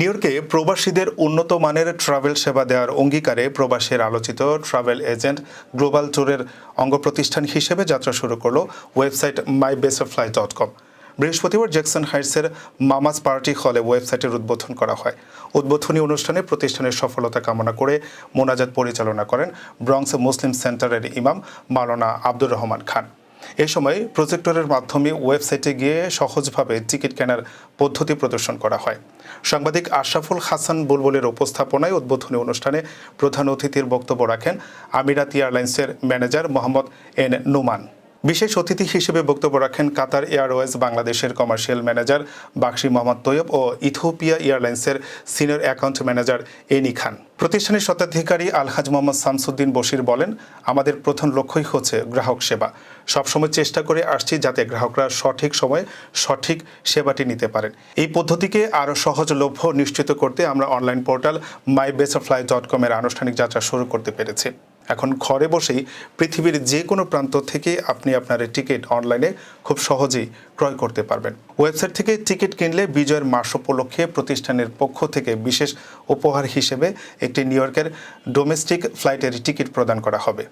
New ইয়র্কে প্রবাসীদের উন্নত মানের ট্রাভেল সেবা দেওয়ার অঙ্গীকারে প্রবাসীর আলোচিত ট্রাভেল এজেন্ট গ্লোবাল ট্যুরের অঙ্গ প্রতিষ্ঠান হিসেবে যাত্রা শুরু করল website my base fly dot com. বৃহস্পতিবার জ্যাকসন হাইটসের মামাজ পার্টি হলে ওয়েবসাইটের উদ্বোধন করা হয়। উদ্বোধনী অনুষ্ঠানে প্রতিষ্ঠানের সফলতা কামনা করে মোনাজাত পরিচালনা করেন ব্রংস মুসলিম সেন্টারের ইমাম মাওলানা আব্দুর রহমান খান। এ সময় প্রজেক্টরের মাধ্যমে ওয়েবসাইটে গিয়ে সহজভাবে টিকিট কেনার পদ্ধতি প্রদর্শন করা হয়। সাংবাদিক আশরাফুল হাসান বুলবুলের উপস্থাপনায় উদ্বোধনী অনুষ্ঠানে প্রধান অতিথির বক্তব্য রাখেন আমিরাত এয়ারলাইন্সের ম্যানেজার মোহাম্মদ এন নুমান। বিশেষ অতিথি হিসেবে বক্তব্য রাখেন কাতার এয়ারওয়েজ বাংলাদেশের কমার্শিয়াল ম্যানেজার বাক্সি মোহাম্মদ তৈয়ব ও ইথিওপিয়া এয়ারলাইন্সের senior account manager Annie Khan. প্রতিষ্ঠানের স্বত্বাধিকারী আলহাজ মোহাম্মদ শামসুদ্দিন বশির বলেন, আমাদের প্রথম লক্ষ্যই হচ্ছে গ্রাহক সেবা। সবসময় চেষ্টা করে আসছি যাতে গ্রাহকরা সঠিক সময়ে সঠিক সেবাটি নিতে পারেন। এই পদ্ধতিকে আরও সহজলভ্য নিশ্চিত করতে আমরা online portal my fly dot কমের আনুষ্ঠানিক যাত্রা শুরু করতে পেরেছি। এখন ঘরে বসেই পৃথিবীর যে কোনো প্রান্ত থেকে আপনি আপনার টিকিট অনলাইনে খুব সহজেই ক্রয় করতে পারবেন। ওয়েবসাইট থেকে টিকিট কিনলে বিজয়ের মাস উপলক্ষে প্রতিষ্ঠানের পক্ষ থেকে বিশেষ উপহার হিসেবে একটি নিউ ইয়র্কের ডোমেস্টিক ফ্লাইটের টিকিট প্রদান করা হবে।